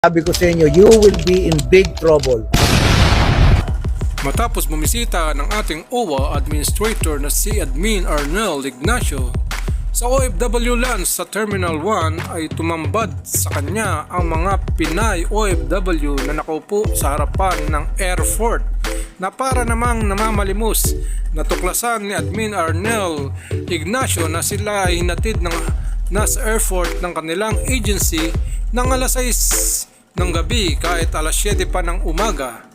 Sabi ko sa inyo, you will be in big trouble. Matapos bumisita ng ating OWA Administrator na si Admin Arnel Ignacio sa OFW Lands sa Terminal 1 ay tumambad sa kanya ang mga Pinay OFW na nakaupo sa harapan ng airport na para namang namamalimos. Natuklasan ni Admin Arnel Ignacio na sila ay hinatid ng nasa airport ng kanilang agency ng alas 6 ng gabi kahit alas 7 pa ng umaga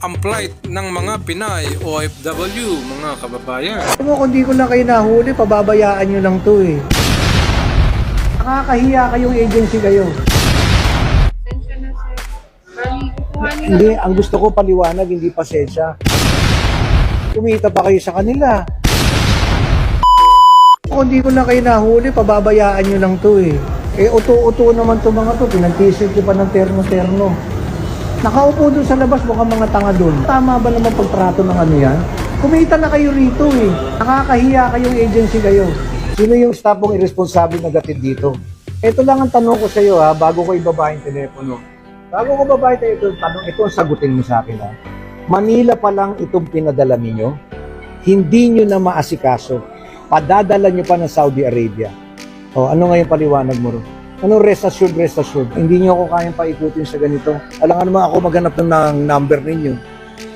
ang flight ng mga Pinay OFW mga kababayan. Alam mo, kung di ko lang kayo nahuli, pababayaan nyo lang to eh. Nakakahiya kayong agency kayo. Pasensya na sir. Bali, kukuha nila. Hindi, ang gusto ko paliwanag, hindi pasensya. Kumita pa kayo sa kanila. Kung di ko lang kayo nahuli, pababayaan nyo lang to eh. Eh, uto-uto naman to mga to. Pinag-t-shirt pa ng terno-terno. Nakaupo dun sa labas, mukhang mga tanga dun. Tama ba naman pagtrato ng ano yan? Kumita na kayo rito eh. Nakakahiya kayong agency kayo. Sino yung staff mong irresponsible na gatid dito? Ito lang ang tanong ko sa iyo ha, bago ko ibaba yung telepono. Bago ko baba ito, ito, tanong, ito ang sagutin mo sa akin ha. Manila pa lang itong pinadala ninyo, hindi nyo na maasikaso. Padadala nyo pa ng Saudi Arabia. O, ano ngayon paliwanag mo ro? Ano rest assured, rest assured? Hindi nyo ako kayang paikutin sa ganito. Alam nga naman ako maghanap ng number ninyo.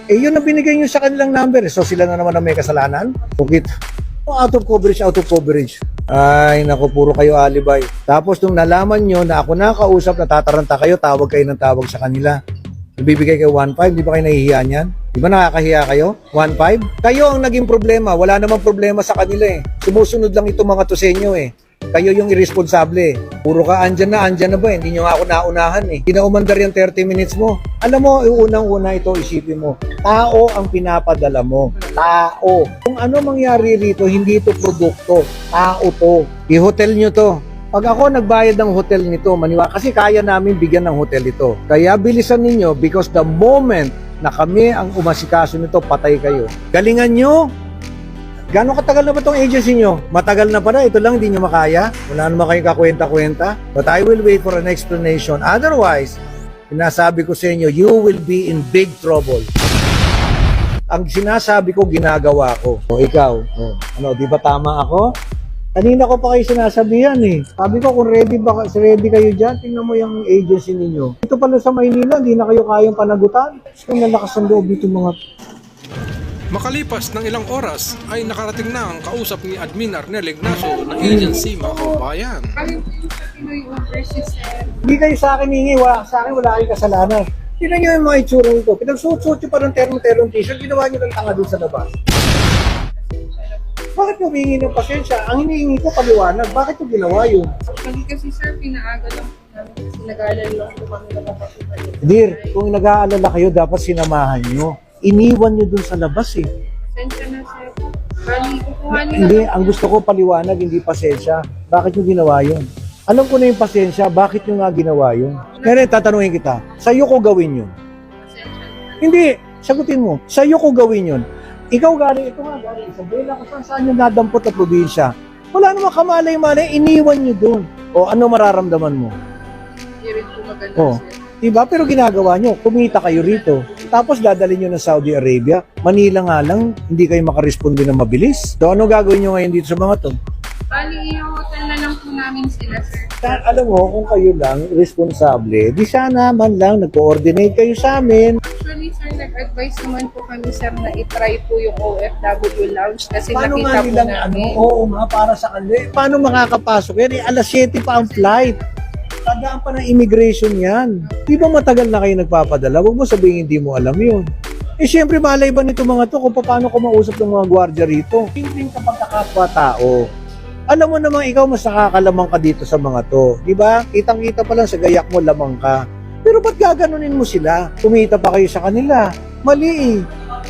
Eh, yun ang binigay nyo sa kanilang number. So, sila na naman ang may kasalanan? Bukit. Oh, out of coverage, out of coverage. Ay, naku, puro kayo alibay. Tapos, nung nalaman nyo na ako nakausap, natataranta kayo, tawag kayo ng tawag sa kanila. Nabibigay kayo 1.5, di ba kayo nahihiya niyan? Di ba nakakahiya kayo? 1.5? Kayo ang naging problema. Wala namang problema sa kanila eh. Sumusunod lang itong mga to sa inyo eh. Kayo yung irresponsable eh. Puro ka andyan na, andyan na ba? Hindi nyo nga ako naunahan eh. Kinaumandar yung 30 minutes mo. Alam mo, unang-una ito, isipin mo. Tao ang pinapadala mo. Tao. Kung ano mangyari rito, hindi ito produkto. Tao to. I-hotel nyo to. Pag ako nagbayad ng hotel nito, maniwa, kasi kaya namin bigyan ng hotel ito. Kaya bilisan ninyo because the moment na kami ang umasikaso nito, patay kayo. Galingan nyo, Gano'ng katagal na ba itong agency nyo? Matagal na pala, ito lang, hindi nyo makaya. Wala naman kayong kakwenta-kwenta. But I will wait for an explanation. Otherwise, sinasabi ko sa inyo, you will be in big trouble. Ang sinasabi ko, ginagawa ko. O ikaw, o, ano, di ba tama ako? Kanina ko pa kayo sinasabihan eh. Sabi ko kung ready ba ready kayo diyan, tingnan mo yung agency ninyo. Ito pala sa Maynila, hindi na kayo kayang panagutan. Kung nalakas ang loob dito mga Makalipas ng ilang oras ay nakarating na ang kausap ni Admin Arnel Ignacio ng agency mga kababayan. Yung. Hindi kayo sa akin hingi, wala, sa akin wala kayong kasalanan. Tignan nyo yung mga itsura nito. Pinagsuot-suot nyo pa ng termo-termo t-shirt, ginawa nyo ng tanga dun sa labas. Bakit nyo humingi ng pasensya? Ang hinihingi ko paliwanag, bakit nyo ginawa yun? Actually kasi sir, pinaaga lang po namin kasi nag-aalala lang po kami na kapatid. Dear, kung nag-aalala kayo, dapat sinamahan nyo. Iniwan nyo dun sa labas eh. Pasensya na sir. Bali, kukuha. Hindi, ang gusto ko paliwanag, hindi pasensya. Bakit nyo ginawa yun? Alam ko na yung pasensya, bakit nyo nga ginawa yun? Pero tatanungin kita, sa'yo ko gawin yun. Pasensya na. Hindi, sagutin mo. Sa'yo ko gawin yun. Ikaw galing, ito nga galing Isabela, kung saan saan yung nadampot na probinsya. Wala namang kamalay-malay, iniwan nyo dun. O ano mararamdaman mo? Hindi rin po maganda Oh. sir. Diba? Pero ginagawa nyo, kumita kayo rito. Tapos dadalhin nyo ng Saudi Arabia. Manila nga lang, hindi kayo makaresponde na mabilis. So ano gagawin nyo ngayon dito sa mga to? Bali, i-hotel na lang po namin sila sir. Ka- Alam mo, kung kayo lang responsable, di sana man lang nag-coordinate kayo sa amin. Actually sir, nag-advise naman po kami sir na itry po yung OFW lounge kasi Paano nakita po nilang ano, namin. oo nga, para sa kanila. Eh, Paano makakapasok yan? Eh, alas 7 pa ang flight. Tandaan pa ng immigration yan. Di ba matagal na kayo nagpapadala? Huwag mo sabihin hindi mo alam yun. Eh syempre malay ba nito mga to kung paano ko mausap ng mga gwardiya rito? Simpleng kapag kakapwa tao. Alam mo namang ikaw mas nakakalamang ka dito sa mga to. Di ba? Kitang-kita pa lang sa gayak mo lamang ka. Pero ba't gaganunin mo sila? Kumita pa kayo sa kanila. Mali eh.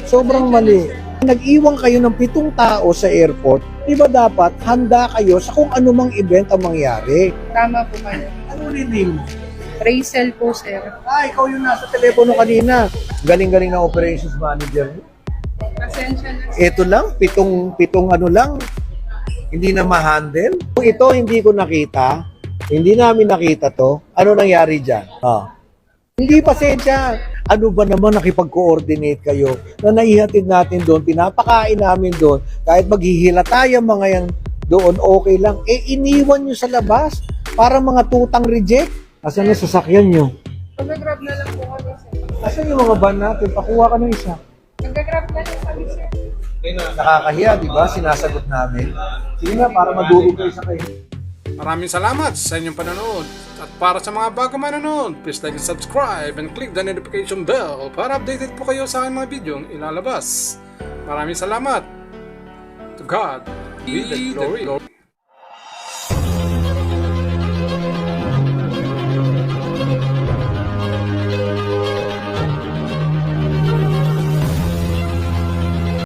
Sobrang mali. Nag-iwan kayo ng pitong tao sa airport. Di ba dapat handa kayo sa kung anumang event ang mangyari? Tama po kayo. Ano rin din? Racel po sir. Ah, ikaw yung nasa telepono kanina. Galing-galing na operations manager. Pasensya na. Ito lang, pitong, pitong ano lang, hindi na ma-handle. Kung ito hindi ko nakita, hindi namin nakita to, ano nangyari dyan? Ah. Hindi pasensya. Ano ba naman nakipag-coordinate kayo na naihatid natin doon, pinapakain namin doon, kahit maghihila tayo mga yan doon, okay lang. Eh, iniwan nyo sa labas para mga tutang reject. Asan na sasakyan nyo? Mag-grab na lang po kami, sir. Asan yung mga van natin? Pakuha ka ng isa. Mag-grab na lang kami, sir. Nakakahiya, di ba? Sinasagot namin. Sige na, para madulog kayo sa kayo. Maraming salamat sa inyong panonood. At para sa mga bago manonood, please like and subscribe and click the notification bell para updated po kayo sa aking mga video ilalabas. Maraming salamat. To God be the glory.